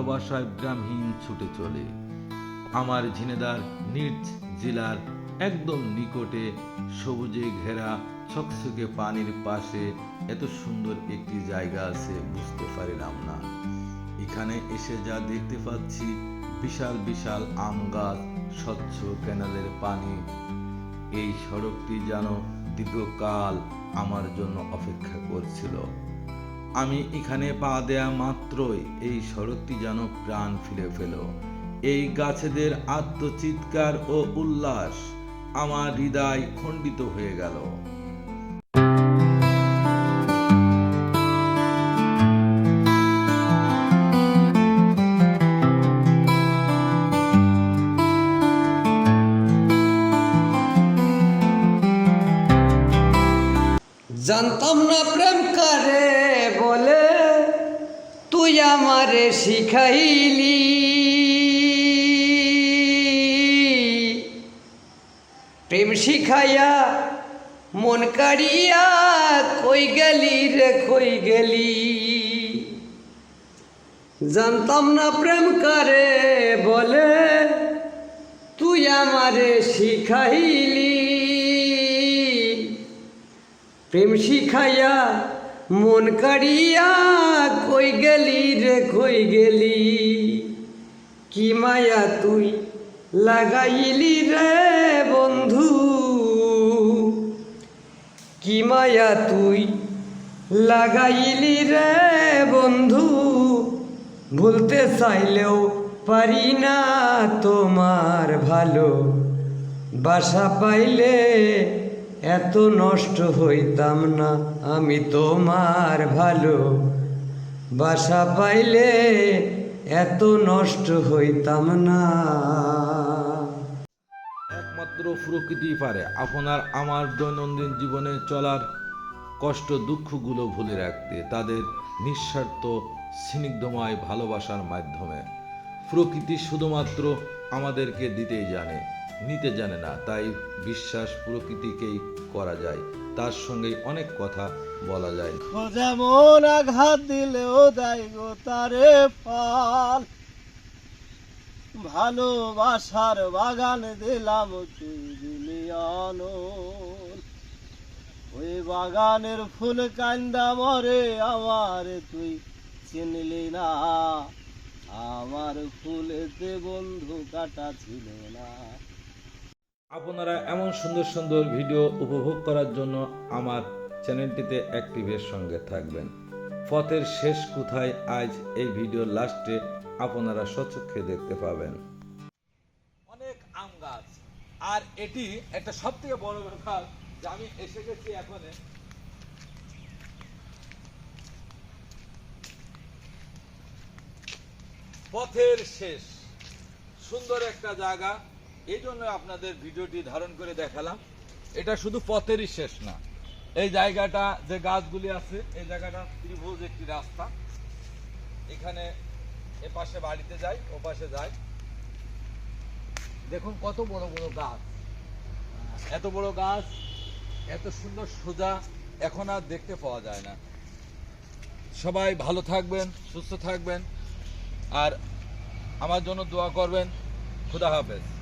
ভালোবাসায় গ্রামহীন ছুটে চলে। আমার ঝিনেদার নিজ জেলার একদম নিকটে সবুজে ঘেরা ছকছকে পানির পাশে এত সুন্দর একটি জায়গা আছে বুঝতে পারিলাম না। এখানে এসে যা দেখতে পাচ্ছি, বিশাল বিশাল আম গাছ, স্বচ্ছ ক্যানালের পানি। এই সড়কটি যেন দীর্ঘকাল আমার জন্য অপেক্ষা করছিল। আমি এখানে পা দেয়া মাত্রই এই শরৎটি যেন প্রাণ ফিরে ফেল এই গাছেদের আত্মচিৎকার ও উল্লাস আমার হৃদয় খণ্ডিত হয়ে গেল। জানতাম না প্রেম করে বলে, তুই আমারে শিখাইলি। প্রেম শিখাইয়া মন কাড়িয়া কই গেলি রে, কই গেলি? জানতাম না প্রেম করে বলে, তুই আমারে শিখাইলি। প্রেম শিখাইয়া মন কাড়িয়া কই গেলি রে, কই গেলি? কি মায়া তুই লাগাইলি রে, বন্ধু? কি মায়া তুই লাগাইলি রে, বন্ধু? ভুলতে চাইলেও পারি না তোমার ভালো বাসা পাইলে এত নষ্ট হইতাম না, আমি তোমার ভালো। বাসা পাইলে এত নষ্ট হইতাম না। একমাত্র প্রকৃতি পারে আপনার আমার দৈনন্দিন জীবনে চলার কষ্ট দুঃখগুলো ভুলে রাখতে, তাদের নিঃস্বার্থ, স্নিগ্ধময় ভালোবাসার মাধ্যমে। প্রকৃতি শুধুমাত্র আমাদেরকে দিতেই জানে। নিতে জানে না, তাই বিশ্বাস প্রকৃতিকেই করা যায়। তার সঙ্গে অনেক কথা বলা যায়। যেমন আঘাত দিলেও দেয় গো তারে ফল ভালোবাসার বাগান দিলাম ওই বাগানের ফুল কান্দা মরে আমার তুই চিনলি না। আমার ফুলেতে বন্ধু কাটা ছিল না। আপনারা এমন সুন্দর সুন্দর ভিডিও উপভোগ করার জন্য আমার চ্যানেলটিতে অ্যাক্টিভের সঙ্গে থাকবেন। পথের শেষ কোথায় আজ এই ভিডিওর লাস্টে আপনারা সচক্ষে দেখতে পাবেন। অনেক আম গাছ। আর এটি একটা সব থেকে বড় ব্যাপার যে আমি এসে গেছি এখন। পথের শেষ। সুন্দর একটা জায়গা। এই জন্য আপনাদের ভিডিওটি ধারণ করে দেখালাম। এটা শুধু পথেরই শেষ না। এই জায়গাটা, যে গাছগুলি আছে, এই জায়গাটা ত্রিভুজ একটি রাস্তা। এখানে এ পাশে বাড়িতে যাই ও পাশে যাই। দেখুন কত বড় বড় গাছ। এত বড় গাছ, এত সুন্দর সোজা এখন আর দেখতে পাওয়া যায় না। সবাই ভালো থাকবেন, সুস্থ থাকবেন, আর আমার জন্য দোয়া করবেন। খুদা হাফেজ।